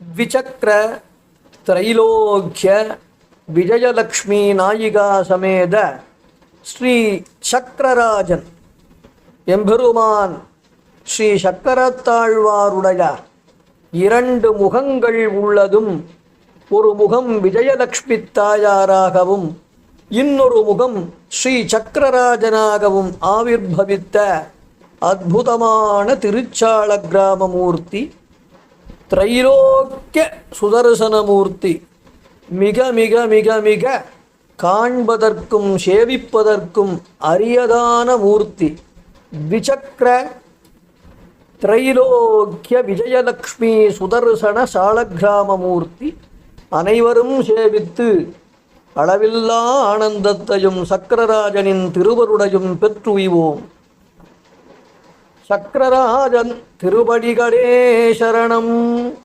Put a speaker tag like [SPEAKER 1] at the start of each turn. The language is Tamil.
[SPEAKER 1] ದ್ವಿಚಕ್ರ ತ್ರೈಲೋಕ್ಯ ವಿಜಯಲಕ್ಷ್ಮೀ ನಾಯಿಗಾ ಸಮೇತ ஸ்ரீ சக்கரராஜன் எம்பெருமான் ஸ்ரீ சக்கரத்தாழ்வாருடைய இரண்டு முகங்கள் உள்ளதும் ஒரு முகம் விஜயலக்ஷ்மி தாயாராகவும் இன்னொரு முகம் ஸ்ரீ சக்கரராஜனாகவும் ஆவிர்வவித்த அற்புதமான திருச்சாள கிராமமூர்த்தி திரைலோக்கிய சுதர்சனமூர்த்தி. மிக மிக மிக மிக காண்பதற்கும் சேவிப்பதற்கும் அரியதான மூர்த்தி. த்விசக்கர திரைலோக்கிய விஜயலக்ஷ்மி சுதர்சன சாலக்கிராமமூர்த்தி அனைவரும் சேவித்து அளவில்லா ஆனந்தத்தையும் சக்கரராஜனின் திருவருடையும் பெற்றுய்வோம் சக்கரராஜன் திருபடிகளே சரணம்.